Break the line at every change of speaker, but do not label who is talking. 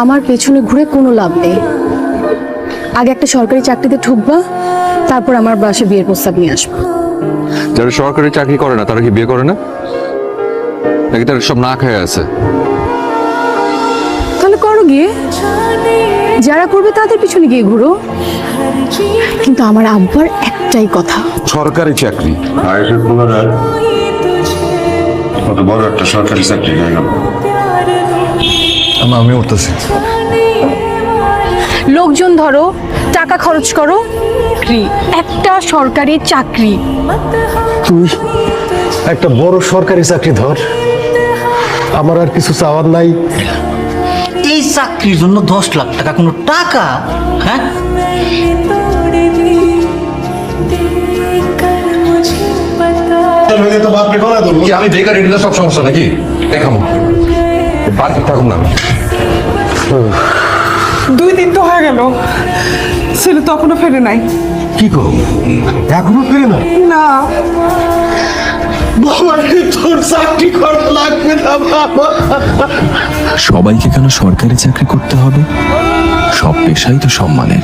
আমার পেছনে ঘুরে কোনো লাভ নেই। আগে একটা সরকারি চাকরিতে ঢুকবা তারপর আমার বাসে বিয়ের প্রস্তাব নিয়ে আসব।
যারা সরকারি চাকরি করে না তারা কি বিয়ে করে না? নাকি তারা সব না খেয়ে আছে?
তাহলে করো গিয়ে। যারা করবে তাদের পিছনে গিয়ে ঘুরো। কিন্তু আমার আব্বার একটাই কথা।
সরকারি চাকরি।
আয়েশের পুনরায় কত বড় একটা সরকারি চাকরি হয়ে গেল
আমি উঠতেছি।
লোকজন ধরো টাকা খরচ করো চাকরি একটা সরকারি চাকরি।
তুই একটা বড় সরকারি চাকরি ধর। আমার আর কিছু চাওয়ার নাই।
এই চাকরির জন্য দশ লাখ টাকা কোনো টাকা হ্যাঁ?
আমি বেকার সব সমস্যা নাকি? দেখাবো বাকি থাকুন না।
দুই দিন তো হয়ে গেল। ছেলে তখনও ফেরে নাই।
কি কো এখনও ফিরে না
না।
বাবা রে, তোর চাকরি করা লাগবে
সবাইকে কেন সরকারি চাকরি করতে হবে? সব পেশাই তো সম্মানের।